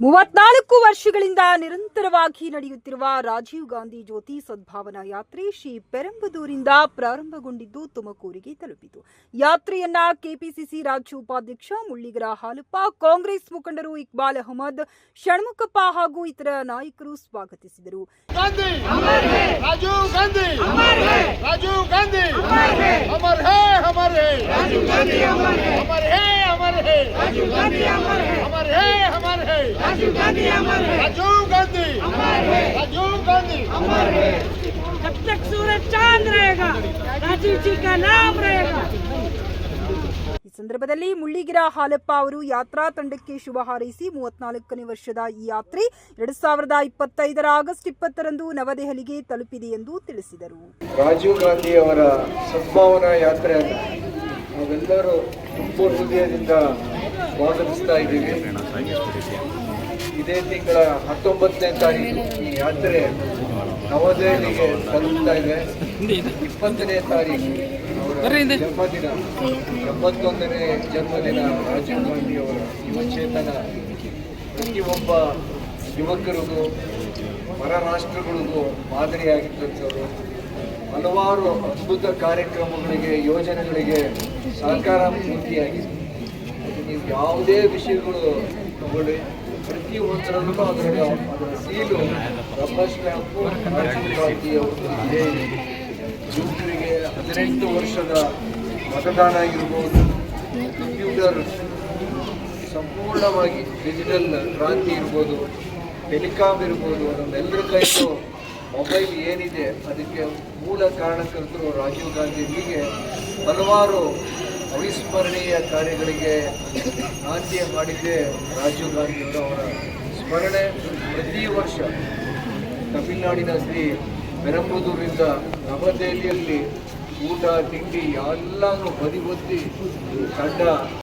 ಮೂವತ್ನಾಲ್ಕು ವರ್ಷಗಳಿಂದ ನಿರಂತರವಾಗಿ ನಡೆಯುತ್ತಿರುವ ರಾಜೀವ್ ಗಾಂಧಿ ಜ್ಯೋತಿ ಸದ್ಭಾವನಾ ಯಾತ್ರೆ ಶ್ರೀ ಪೆರಂಬದೂರಿಂದ ಪ್ರಾರಂಭಗೊಂಡಿದ್ದು ತುಮಕೂರಿಗೆ ತಲುಪಿತು. ಯಾತ್ರೆಯನ್ನ ಕೆಪಿಸಿಸಿ ರಾಜ್ಯ ಉಪಾಧ್ಯಕ್ಷ ಮುಳ್ಳಿಗರ ಹಾಲಪ್ಪ ಕಾಂಗ್ರೆಸ್ ಮುಖಂಡರು ಇಕ್ಬಾಲ್ ಅಹಮದ್ ಷಣ್ಮುಖಪ್ಪ ಹಾಗೂ ಇತರ ನಾಯಕರು ಸ್ವಾಗತಿಸಿದರು. ಗಾಂಧಿ! राजीव गांधी अमर है राजीव गांधी अमर है राजीव गांधी अमर है जब तक सूरज चांद रहेगा राजीव जी का नाम रहेगा ಈ ಸಂದರ್ಭದಲ್ಲಿ ಮುಳ್ಳಿಗಿರ ಹಾಲಪ್ಪ ಅವರು ಯಾತ್ರಾ ತಂಡಕ್ಕೆ ಶುಭ ಹಾರೈಸಿ ಮೂವತ್ನಾಲ್ಕನೇ ವರ್ಷದ ಈ ಯಾತ್ರೆ ಎರಡ್ ಸಾವಿರದ ಇಪ್ಪತ್ತೈದರ ಆಗಸ್ಟ್ ಇಪ್ಪತ್ತರಂದು ನವದೆಹಲಿಗೆ ತಲುಪಿದೆ ಎಂದು ತಿಳಿಸಿದರು ರಾಜೀವ್ ಗಾಂಧಿ ಅವರ ಸದ್ಭಾವನಾ ಯಾತ್ರೆಯನ್ನು ನಾವೆಲ್ಲರೂ ತುಂಬ ಹೃದಯದಿಂದ ಸ್ವಾಗತಿಸ್ತಾ ಇದ್ದೀವಿ ಇದೇ ತಿಂಗಳ ಹತ್ತೊಂಬತ್ತನೇ ತಾರೀಕು ಈ ಯಾತ್ರೆ ನವದೆಹಲಿಗೆ ತಲುಪ್ತಾ ಇದೆ. ಇಪ್ಪತ್ತನೇ ತಾರೀಕು ಜನ್ಮದಿನ. ಎಂಬತ್ತೊಂದನೇ ಜನ್ಮದಿನ ರಾಜೀವ್ ಗಾಂಧಿ ಅವರ ಯುವಚೇತನ ಪ್ರತಿಯೊಬ್ಬ ಯುವಕರಿಗೂ ಹೊರ ರಾಷ್ಟ್ರಗಳಿಗೂ ಮಾದರಿಯಾಗಿದ್ದಂಥವ್ರು ಹಲವಾರು ಅದ್ಭುತ ಕಾರ್ಯಕ್ರಮಗಳಿಗೆ ಯೋಜನೆಗಳಿಗೆ ಸಹಕಾರ ಪೂರ್ತಿಯಾಗಿದೆ ನೀವು ಯಾವುದೇ ವಿಷಯಗಳು ತಗೊಳ್ಳಿ. ಪ್ರತಿಯೊಂದರಲ್ಲೂ ಅದರ ಅದರ ಸೀಲು ರಬ್ಬರ್ ಯುವಕರಿಗೆ ಹದಿನೆಂಟು ವರ್ಷದ ಮತದಾನ ಆಗಿರ್ಬೋದು, ಕಂಪ್ಯೂಟರ್ ಸಂಪೂರ್ಣವಾಗಿ ಡಿಜಿಟಲ್ ಕ್ರಾಂತಿ ಇರ್ಬೋದು ಟೆಲಿಕಾಮ್ ಇರ್ಬೋದು ನಮ್ಮೆಲ್ಲರ ಕೈಗೂ ಮೊಬೈಲ್ ಏನಿದೆ, ಅದಕ್ಕೆ ಮೂಲ ಕಾರಣಕರ್ತರು ರಾಜೀವ್ ಗಾಂಧಿ ಹಲವಾರು ಅವಿಸ್ಮರಣೀಯ ಕಾರ್ಯಗಳಿಗೆ ನಾಂದಿಯ ಮಾಡಿದ್ದೆ ರಾಜೀವ್ ಗಾಂಧಿಯವರು ಅವರ ಸ್ಮರಣೆ. ಪ್ರತಿ ವರ್ಷ ತಮಿಳುನಾಡಿನ ಶ್ರೀ ಪೆರಂಬದೂರಿಂದ ನವದೆಹಲಿಯಲ್ಲಿ ಊಟ, ತಿಂಡಿ ಎಲ್ಲನೂ ಬದಿಗೊತ್ತಿ ತಂಡ